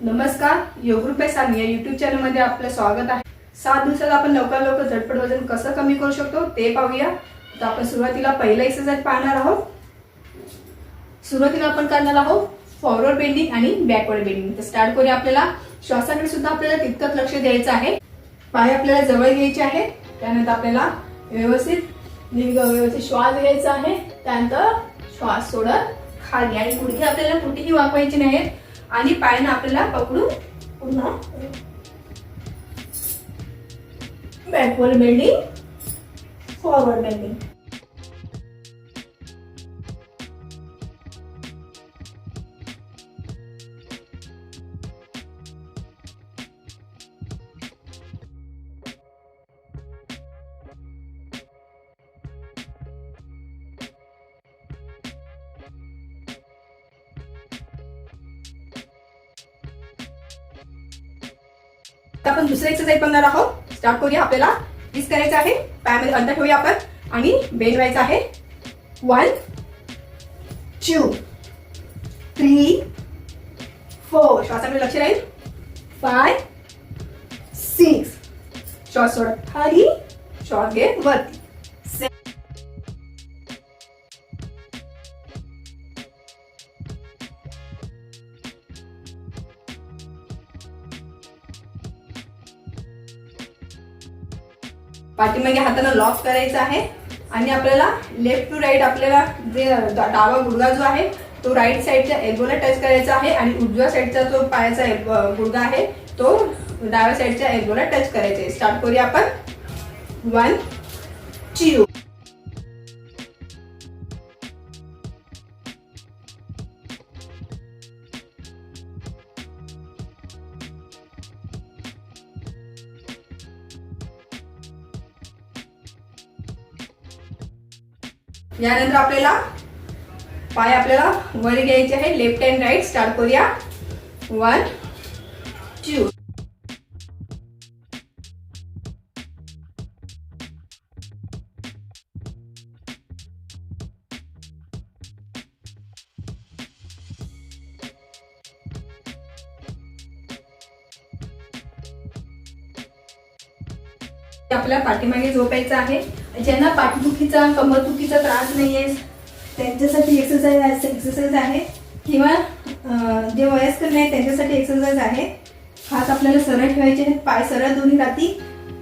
नमस्कार योग रुपये या युट्यूब चॅनलमध्ये आपलं स्वागत आहे. सात दिवसात आपण लवकर लवकर झटपट वजन कसं कमी करू शकतो ते पाहूया. तर आपण सुरुवातीला पहिला एक्सरसाइज पाहणार आहोत. सुरुवातीला आपण करणार आहोत फॉरवर्ड बेंडिंग आणि बॅकवर्ड बेंडिंग तर स्टार्ट करूया आपल्याला. श्वासाकडे सुद्धा आपल्याला तितकंच लक्ष द्यायचं आहे. पाय आपल्याला जवळ घ्यायचे आहे. त्यानंतर आपल्याला व्यवस्थित दीर्घ व्यवस्थित श्वास घ्यायचा आहे. त्यानंतर श्वास सोडत खाली आणि गुडघे आपल्याला कुठेही वाकवायचे नाहीत. आणि पायांना आपल्याला पकडून पुन्हा बॅकवर्ड बेंडिंग फॉरवर्ड बेंडिंग तर आपण दुसरं एक्सरसाइज बघणार आहोत. स्टार्ट करूया आपल्याला. तीस करायचं आहे. पायामध्ये अंतर ठेवूया आपण. आणि बेंड व्हायचं आहे. वन टू थ्री फोर श्वासाकडे लक्ष राहील. फाय सिक्स श्वास सोडत खाली श्वास घे वरती पाठीमागे हाताला लॉक करायचा आहे. आणि आपल्याला लेफ्ट टू राईट आपल्याला जे डा- डावा गुडगा जो आहे तो राईट साईडच्या एल्बोला टच करायचा आहे आणि उजव्या साईडचा जो पायाचा elbow- गुडघा आहे तो डाव्या साईडच्या एल्बोला टच करायचा आहे. स्टार्ट करूया आपण. वन चिरू यानंतर आपल्याला पाय आपल्याला वर घ्यायचे आहे लेफ्ट अँड राईट स्टार्ट करूया. वन टू आपल्याला पाठीमागे झोपायचं आहे. ज्यांना पाठदुखीचा कमरदुखीचा त्रास नाही आहे त्यांच्यासाठी एक्सरसाइज एक्सरसाइज आहे. किंवा जे वयस्कर नाही त्यांच्यासाठी एक्सरसाइज आहे. हात आपल्याला सरळ ठेवायचे आहेत पाय सरळ दोन्ही राहतील.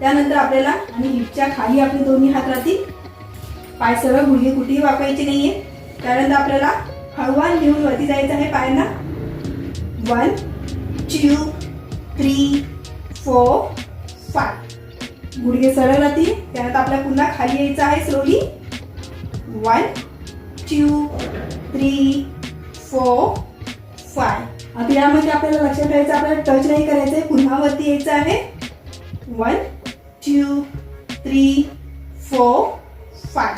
त्यानंतर आपल्याला आणि हिपच्या खाली आपले दोन्ही हात राहतील. पाय सरळ गुडघे कुठेही वाकायची नाही आहे त्यानंतर आपल्याला हळूवान घेऊन वरती जायचं आहे पायांना. One two three four five गुडघे सरळ राहतील. त्यानंतर आपल्याला पुन्हा खाली यायचं आहे slowly one two three four five आता यामध्ये आपल्याला लक्षात ठेवायचं आपल्याला टच नाही करायचं आहे पुन्हा वरती यायचं आहे. One two three four five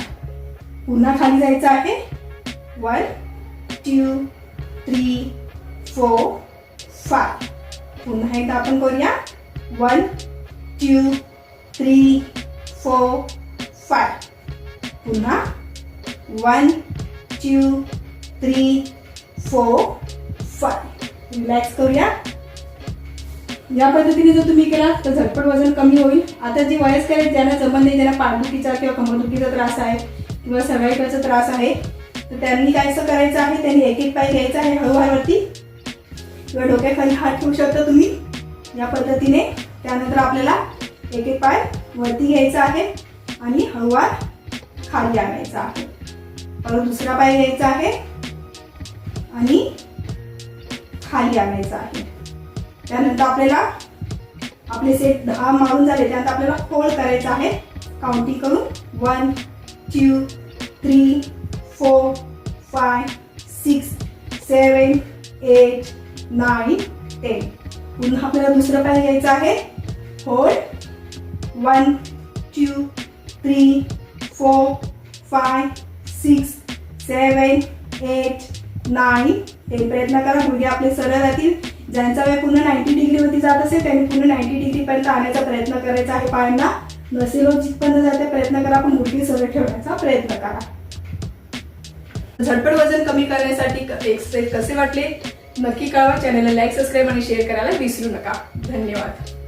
पुन्हा खाली जायचं आहे. One two three four five पुन्हा एकदा आपण करूया. One two three four five पुन्हा one two three four five relax करूया. या पद्धतीने जर तुम्ही केला तर झटपट वजन कमी होईल. आता जे वयस्कर आहेत ज्यांना जमत नाही ज्यांना पाठदुखीचा किंवा कमरदुखीचा त्रास आहे किंवा सर्वायकलचा त्रास आहे तर त्यांनी काय असं करायचं आहे त्यांनी एक एक पाय घ्यायचा आहे हळूहळूवरती. किंवा डोक्याखाली हात ठेवू शकता तुम्ही. या पद्धतीने त्यानंतर आपल्याला एक एक पाय वरती घ्यायचा आहे आणि हळूवार खाली आणायचा आहे. परत दुसरा पाय घ्यायचा आहे आणि खाली आणायचा आहे. त्यानंतर आपल्याला आपले सेट दहा मारून झाले त्यानंतर आपल्याला फोल्ड करायचा आहे. काउंटिंग करून one two three four five six seven eight nine ten पुन्हा आपल्याला दुसरं पाय घ्यायचं आहे. Hold one two three four five six seven eight nine हे प्रयत्न करा गुडघे आपले सरळ राहतील. ज्यांचा वेळ पूर्ण नाईन्टी डिग्रीवरती जात असेल त्यांनी पूर्ण नाईन्टी डिग्रीपर्यंत आणायचा प्रयत्न करायचा आहे. पायांना नसेल जिथपर्यंत जाते प्रयत्न करा आपण गुडघे सरळ ठेवण्याचा प्रयत्न करा. झटपट वजन कमी करण्यासाठी एक्सरसाइज कसे वाटले? नक्की कळवा. चॅनलला लाईक सबस्क्राईब आणि शेअर करायला विसरू नका. धन्यवाद.